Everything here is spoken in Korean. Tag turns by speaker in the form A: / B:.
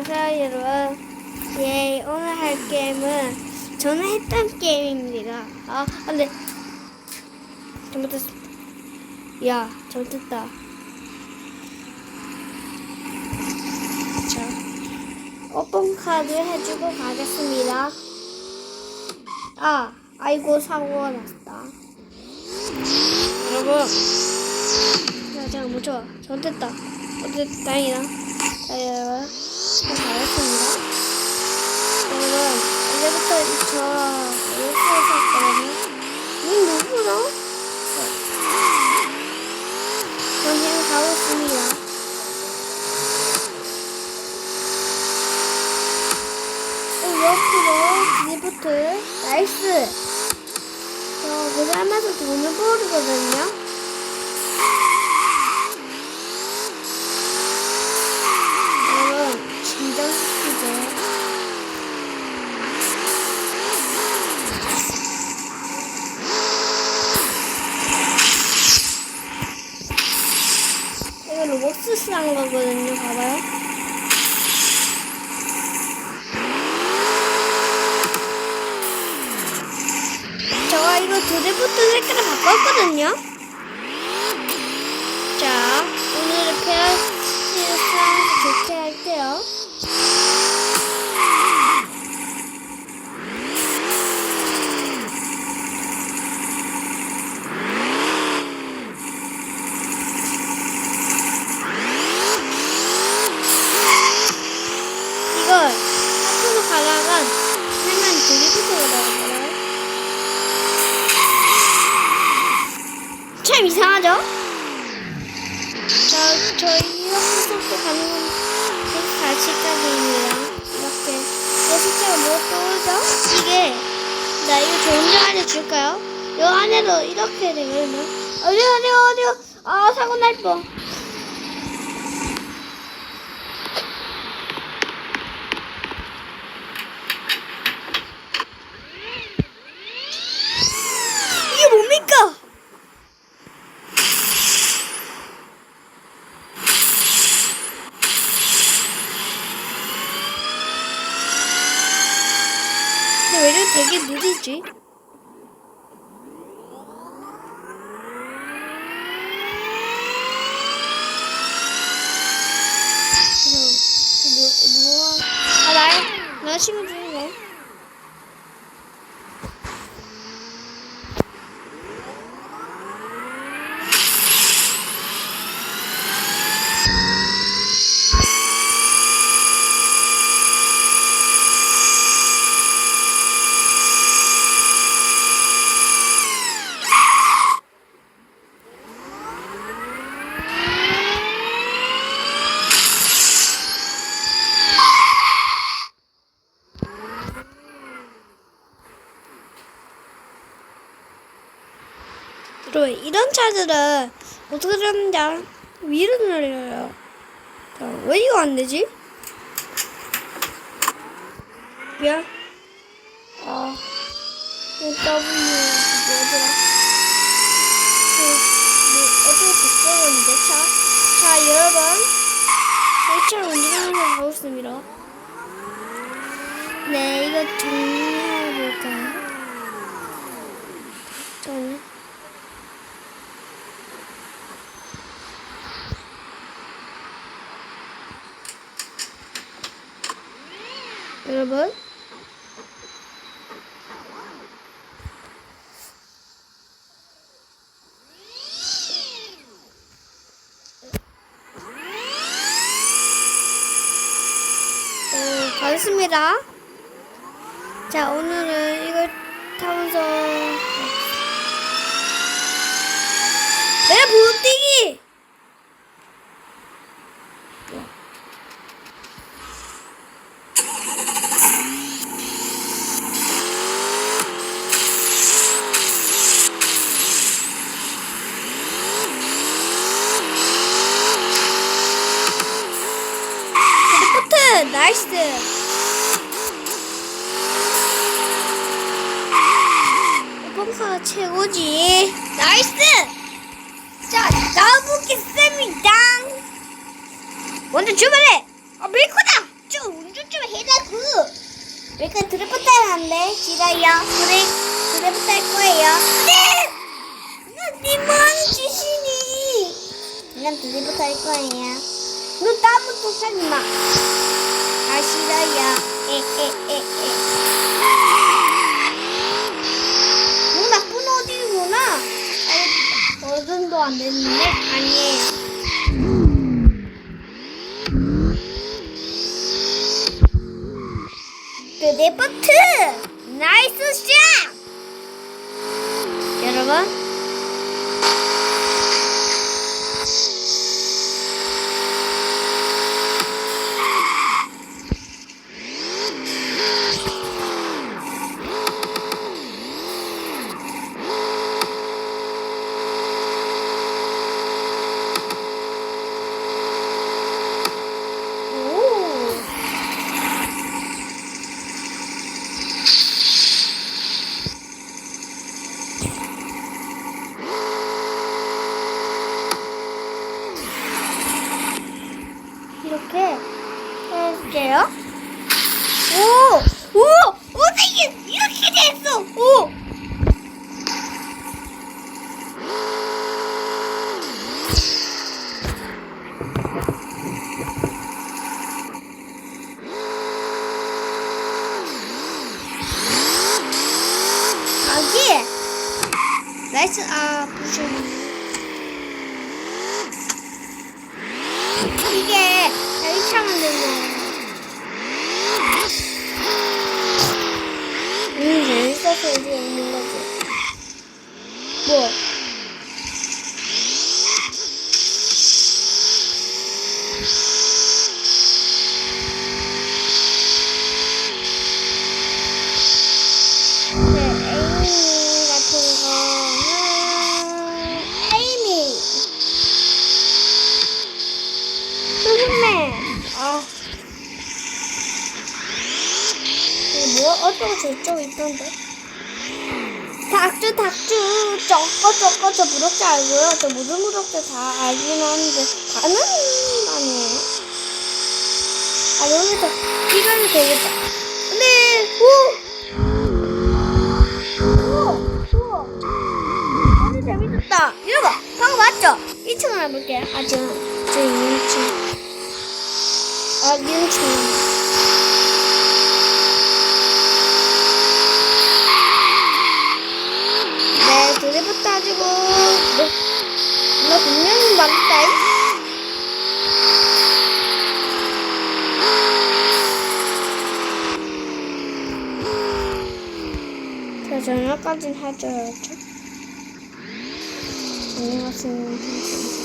A: 안녕하세요 여러분 예 오늘 할 게임은 저는 했던 게임입니다. 아 근데 잘못했습니다. 야 잘못했다. 자 오픈 카드 해주고 가겠습니다. 아 아이고 사고가 났다. 여러분. 자 제가 못 쳐. 잘못했다. 어쨌든 다행이다. 자 여러분 잘 잘했습니다 여러분 이제부터 저 로스에서 했거든요 님 누구나? 전 지금 가고 있습니다 옆으로 드리프트 나이스 저 그거 하면서 돈을 버리거든요 여러분 진정시키죠 이거 로벅스 쓰는 거거든요. 봐봐요. 제가 이거 드리프트 색깔을 바꿨거든요. 자 오늘은 페어스랑 좋게 할게요 이걸 앞으로 가다가 하면 드리프트가 나오잖아요. 참 이상하죠? 자, 저희 속도 가는 건 갈치까지입니다. 이렇게. 내 숫자가 뭐 떠오르죠? 이게, 나 이거 좋은 점 안에 줄까요? 이 안에도 이렇게 되거든요. 어디요, 어디요, 어디요? 아, 사고 날 뻔. 이게 뭡니까? 근데 왜 이렇게 되게 느리지? 누, 누가, 아, 나야? 나 친구 중이네. 여러분 이런 차들은 어떻게 되는지? 위로 날려요. 자, 왜 이거 안 되지? 미안. 아, 이 W 뭐더라? 그, 뭐, 어떻게 바꿔놨는데, 차? 자, 여러분. 저희 차를 운전하면서 가고 있습니다. 네, 이거 정리해볼까요? 저는. 여러분. 어, 가겠습니다. 자 오늘은 이걸 타면서. 내가 보뛰기 드리프트 나이스 pompa 최고지 나이스 자 쌤이당 먼저 출발해 아 밀코다 쭉 왜까 드래프트 하면 안 돼? 싫어요. 그래, 드래프트 할 거예요. 네! 니 뭐하는 짓이니? 난 드래프트 할 거예요. 너 따부터 사지 마. 아, 싫어요. 에, 에, 에, 에. 뭐 나쁜 어디구나. 아, 어른도 안 됐는데? 아니에요. 드래프트! 나이스 샷! 여러분. 오. 이렇게 해볼게요. 오! 오! 어떻게 이렇게 됐어! 오! 아기! 나이스, 아, 부셔. 이게 여기 차면 되는 음, 재밌어서 이제 있는 거지. 뭐? 네, 에이미 같은 거는 에이미. 선생님, 아. 이거 저쩌고 있던데? 닭주, 닭주. 저거, 저거, 저 무력자 알고요. 저 모든 무력자 다 알긴 하는데, 다는 아니에요. 아, 여기서 이러면 되겠다. 네, 오! 재밌었다. 이거 봐. 방금 맞죠? 1층을 해볼게요. 아, 지금, 저 2층. 아, 2층. 가지고, 너, 너 분명히 맞다. 자, 저녁까지는 해줘야죠. 안녕하세요.